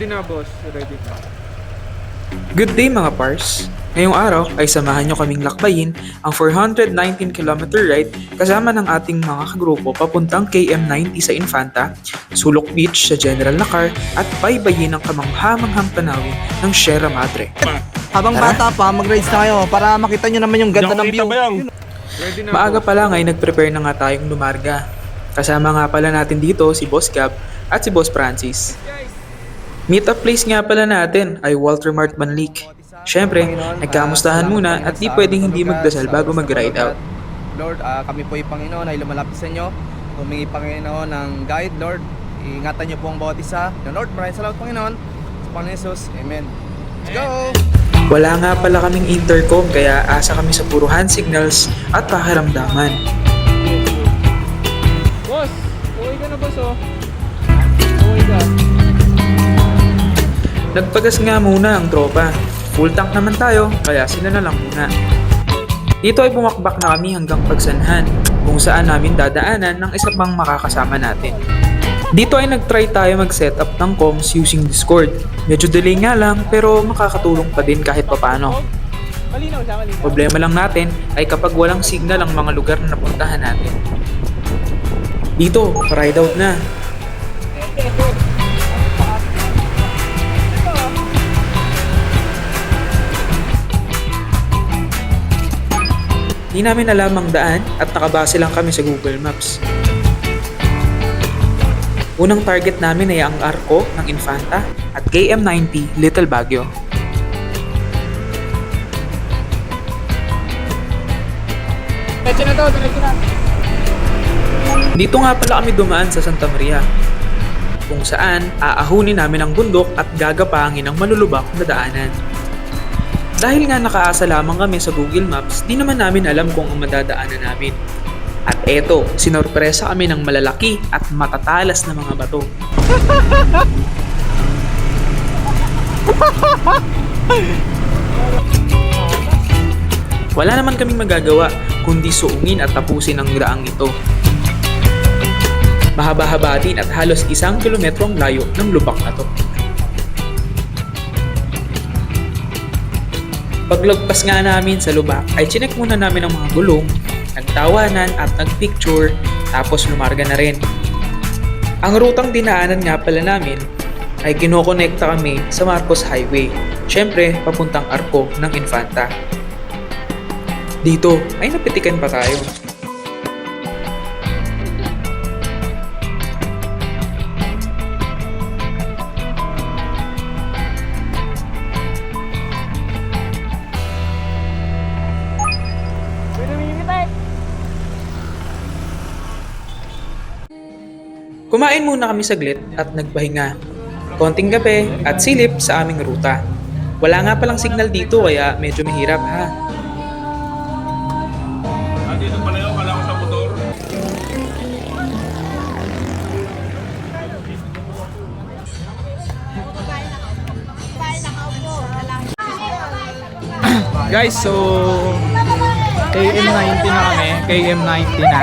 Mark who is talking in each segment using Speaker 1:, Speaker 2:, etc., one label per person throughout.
Speaker 1: Ready na, boss. Ready na.
Speaker 2: Good day mga pars! Ngayong araw ay samahan nyo kaming lakbayin ang 419 km ride kasama ng ating mga kagrupo papuntang KM90 sa Infanta, Sulok Beach sa General Nakar at baybayin ang kamanghamanghang tanawin ng Sierra Madre.
Speaker 3: Habang
Speaker 2: Tara.
Speaker 3: bata pa, mag-rides na kayo para makita nyo naman yung ganda ng view.
Speaker 1: Ready na,
Speaker 2: Maaga pa lang ay nag-prepare na nga tayong lumarga. Kasama nga pala natin dito si Boss Gab at si Boss Francis. Meetup place nga pala natin ay Walter Mart Manlik. Siyempre, nagkamustahan muna at di pwedeng hindi magdasal bago mag-ride out.
Speaker 3: Lord, ah, kami po yung Panginoon ay lumalapit sa inyo. Humingi Panginoon ng guide, Lord. Ingatan niyo po ang bawat isa. Na Lord, maraming salamat Panginoon. Sa Panginoon Jesus. Amen. Let's go!
Speaker 2: Wala nga pala kaming intercom kaya asa kami sa puro hand signals at pakiramdaman.
Speaker 1: Boss! Okay ka na, boss, oh. Okay ka.
Speaker 2: Nagpagas nga muna ang tropa. Full tank naman tayo, kaya sila na lang muna. Dito ay bumakbak na kami hanggang pagsanhan, kung saan namin dadaanan ng isa pang makakasama natin. Dito ay nagtry tayo mag-setup ng comms using Discord. Medyo delay nga lang, pero makakatulong pa din kahit papano. Problema lang natin ay kapag walang signal ang mga lugar na napuntahan natin. Dito, ride out na. Di namin alam ang daan at nakabase lang kami sa Google Maps. Unang target namin ay ang Arco ng Infanta at KM90 Little Baguio.
Speaker 1: Diretso na to, diretso na.
Speaker 2: Dito nga pala kami dumaan sa Santa Maria, kung saan aahunin namin ang bundok at gagapangin ang malulubak na daanan. Dahil nga nakaasa lamang kami sa Google Maps, di naman namin alam kung ang madadaanan namin. At eto, sinorpresa kami ng malalaki at matatalas na mga bato. Wala naman kaming magagawa kundi suungin at tapusin ang daang ito. Mahaba-haba din at halos isang kilometro ang layo ng lubak na to. Paglagpas nga namin sa lubak ay chinek muna namin ang mga gulong, nagtawanan at nagpicture tapos lumarga na rin. Ang rutang dinaanan nga pala namin ay kinokonekta kami sa Marcos Highway, syempre papuntang Arco ng Infanta. Dito ay napitikan pa tayo. Kumain muna kami saglit at nagpahinga. Konting kape at silip sa aming ruta. Wala nga palang signal dito kaya medyo mahirap ha.
Speaker 4: Andito pala yun, kala ko sa motor.
Speaker 1: Guys, so... KM90 na kami. KM90 na.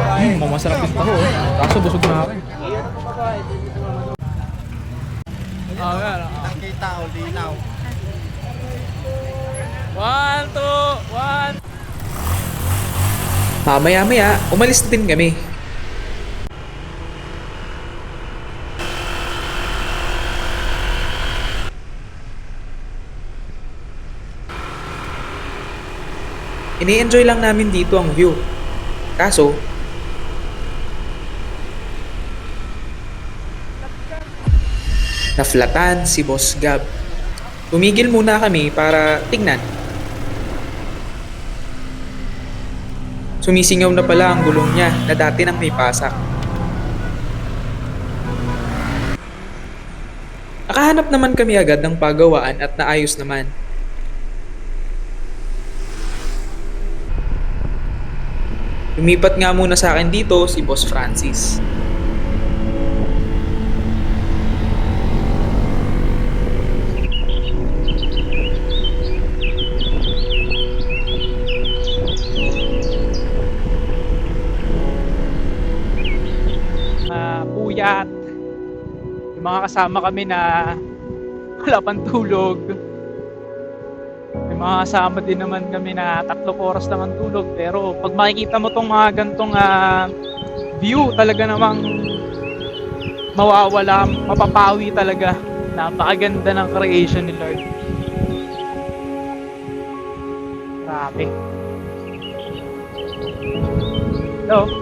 Speaker 1: Hmm, mamasarap yung taho. oh. Kaso busog na ako eh. Oh, yan.
Speaker 3: Nakita o linaw.
Speaker 1: One, two, one.
Speaker 2: Mamaya-maya, umalis na din kami. Ini-enjoy lang namin dito ang view. Kaso, naflatan si Boss Gab. Tumigil muna kami para tignan Sumisingaw na pala ang gulong niya na dati nang may pasak. Nakahanap naman kami agad ng pagawaan at naayos naman. Lumipat nga muna sa akin dito si Boss Francis.
Speaker 5: Kasama kami na wala pang tulog. May mga kasama din naman kami na tatlong oras ang tulog. Pero pag makikita mo tong mga gantong ah, view, talaga namang mawawala, mapapawi talaga. Napakaganda ng creation ni Lord. Grabe. Hello?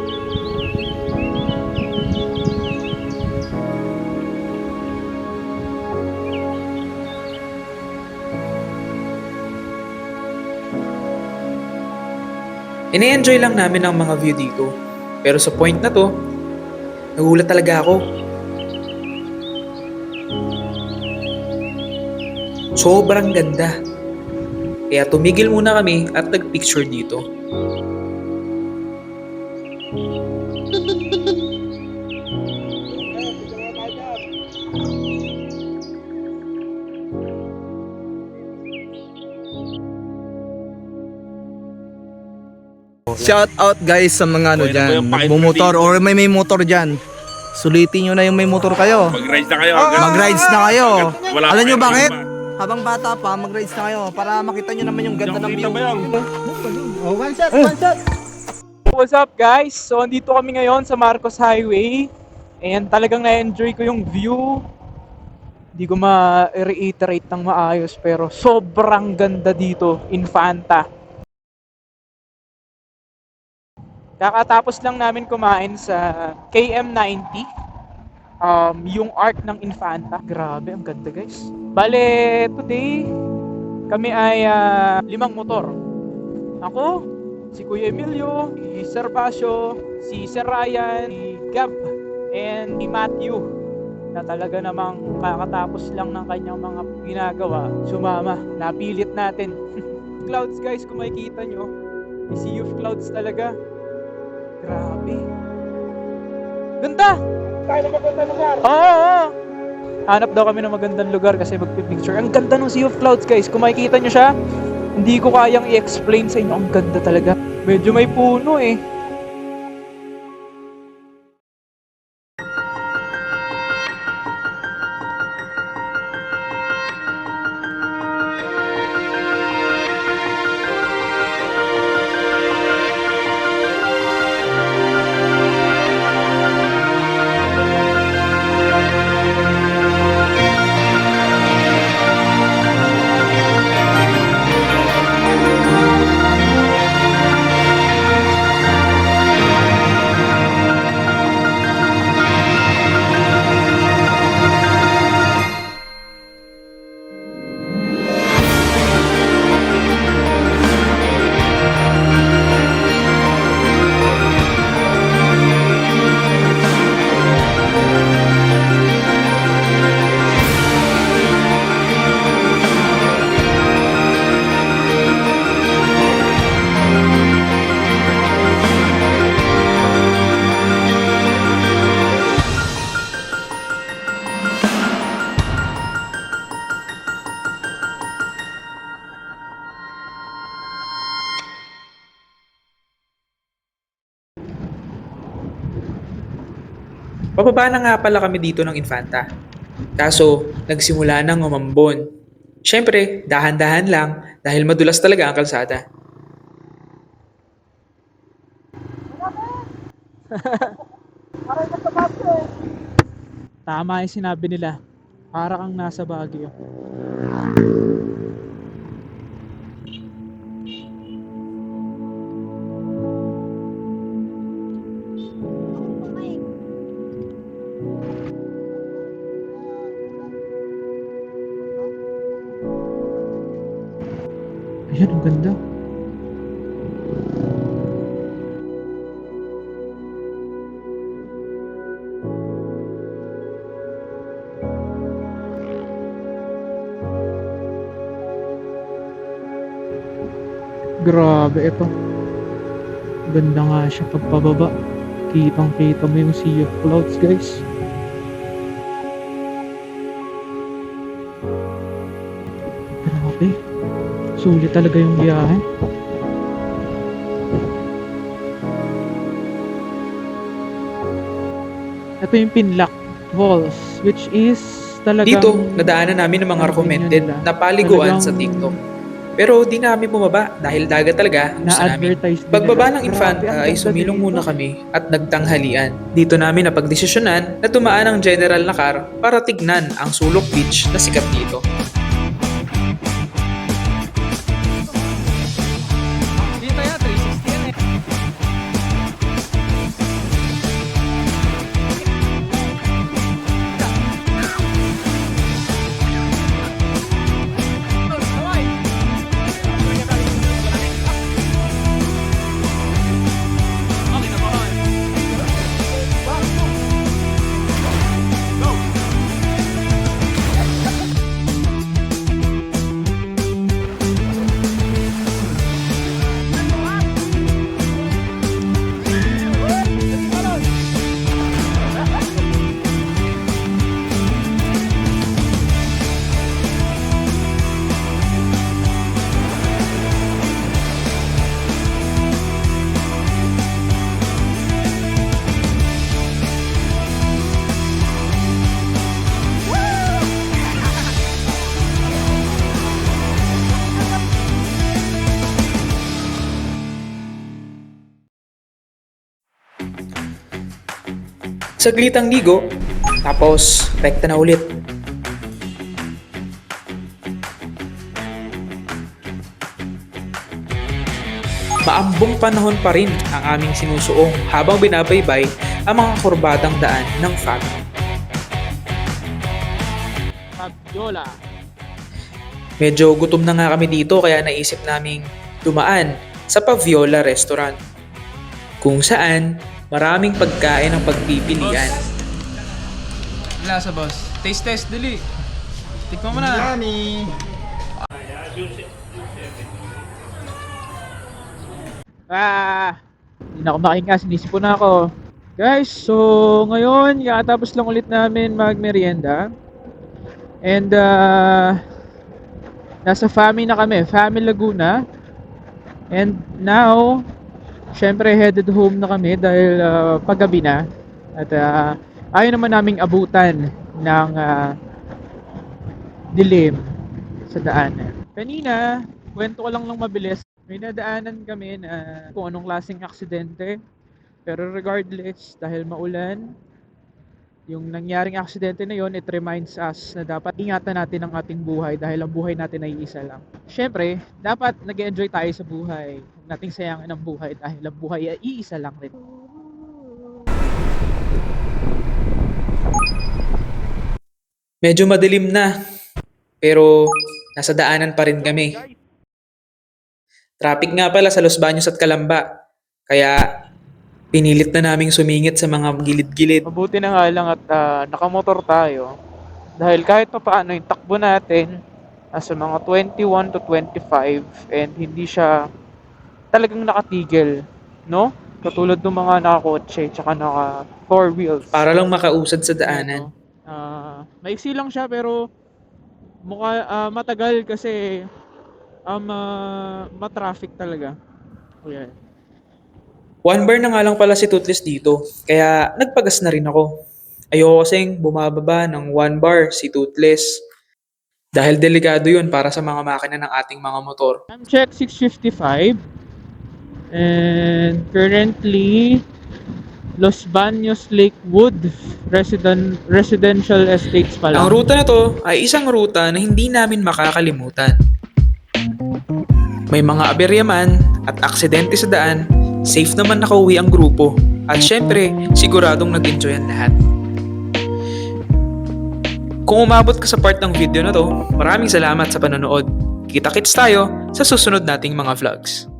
Speaker 2: Ine-enjoy lang namin ang mga view dito. Pero sa point na to, nagulat talaga ako. Sobrang ganda. Kaya tumigil muna kami at nagpicture dito.
Speaker 3: Shout out guys sa mga ano
Speaker 4: Pwede
Speaker 3: dyan,
Speaker 4: yung dito?
Speaker 3: or may may motor dyan. Sulitin nyo na yung may motor kayo.
Speaker 4: Mag-rides na kayo.
Speaker 3: Mag-rides na kayo.
Speaker 4: Wala
Speaker 3: Alam nyo bakit? Habang bata pa, mag-rides na kayo para makita nyo naman yung ganda ng view.
Speaker 4: ba yan?
Speaker 5: What's up guys? So andito kami ngayon sa Marcos Highway and talagang na-enjoy ko yung view. Hindi ko ma-reiterate ng maayos pero sobrang ganda dito, Infanta. Kakatapos lang namin kumain sa KM90. Um, yung arc ng Infanta. Grabe, ang ganda guys. Bale, today, kami ay ah, limang motor. Ako, si Kuya Emilio, si Sir Basio, si Sir Ryan, si Gab, and si Matthew na talaga namang kakatapos lang ng kanyang mga ginagawa, sumama, napilit natin. clouds guys, kung makikita nyo, may sea of clouds talaga. Grabe. Ganda! Tayo na magandang lugar! Oo, oo! Hanap daw kami ng magandang lugar kasi magpipicture. Ang ganda ng Sea of Clouds guys. Kung makikita nyo siya, hindi ko kayang i-explain sa inyo. Ang ganda talaga. Medyo may puno eh.
Speaker 2: Pababa na nga pala kami dito ng Infanta. Kaso, nagsimula nang umambon. Siyempre, dahan-dahan lang dahil madulas talaga ang kalsada.
Speaker 5: Tama yung sinabi nila. Para kang nasa Baguio. Grabe ito. Ganda nga siya pagpababa. Kitang kita mo yung sea of clouds guys. Grabe. Sulit talaga yung biyahe. Ito yung Pinlock Falls. which is talagang...
Speaker 2: Dito, nadaanan namin ng mga recommended na paliguan sa TikTok. Pero di na kami bumaba dahil dagat talaga ang gusto namin.
Speaker 5: na-advertise
Speaker 2: Pagbaba ng Infanta
Speaker 5: ang
Speaker 2: ay sumilong muna kami at nagtanghalian. Dito namin napagdesisyonan na tumaan ang general na car para tignan ang sulok beach na sikat. Dito Saglitang ligo, tapos rekta na ulit. Maambong panahon pa rin ang aming sinusuong habang binabaybay ang mga kurbadang daan ng family.
Speaker 5: Fabiola.
Speaker 2: Medyo gutom na nga kami dito kaya naisip naming dumaan sa Paviola Restaurant kung saan maraming pagkain ang pagpipilian.
Speaker 3: Lasa boss. Taste test, dali. Tikman mo na.
Speaker 5: Ah! Hindi na ako makahinga, sinisip na ako. Guys, so ngayon, kakatapos lang ulit namin magmerienda. And uh, nasa Fami na kami, Fami Laguna. And now, syempre headed home na kami dahil uh, paggabi na. At uh, ayaw naman naming abutan ng uh, dilim sa daanan. Kanina, kwento ko lang lang mabilis. May nadaanan kami na kung anong klaseng aksidente. Pero regardless, dahil maulan, yung nangyaring aksidente na yon, it reminds us na dapat ingatan natin ang ating buhay dahil ang buhay natin ay isa lang. Siyempre, dapat nag enjoy tayo sa buhay. Huwag nating sayangin ang buhay dahil ang buhay ay iisa lang rin.
Speaker 2: Medyo madilim na, pero nasa daanan pa rin kami. Traffic nga pala sa Los Baños at Calamba, kaya pinilit na naming sumingit sa mga gilid-gilid.
Speaker 5: Mabuti na nga lang at ah, nakamotor tayo. Dahil kahit pa paano yung takbo natin, nasa mga 21 to 25 and hindi siya talagang nakatigil, no? Katulad ng mga nakakotse tsaka naka four wheels.
Speaker 2: Para lang makausad sa daanan.
Speaker 5: Ah, maiksi lang siya pero mukha ah, matagal kasi um, ah, matraffic talaga. Ayan.
Speaker 2: One bar na nga lang pala si Toothless dito, kaya nagpagas na rin ako. Ayoko kasing bumababa ng one bar si Toothless. Dahil delikado yun para sa mga makina ng ating mga motor.
Speaker 5: Time check 6.55 and currently Los Baños Lakewood resident residential estates pa lang.
Speaker 2: Ang ruta na to ay isang ruta na hindi namin makakalimutan. May mga aberya man at aksidente sa daan, safe naman nakauwi ang grupo. At syempre, siguradong nag-enjoy ang lahat. Kung umabot ka sa part ng video na to, maraming salamat sa panonood. Kita-kits tayo sa susunod nating mga vlogs.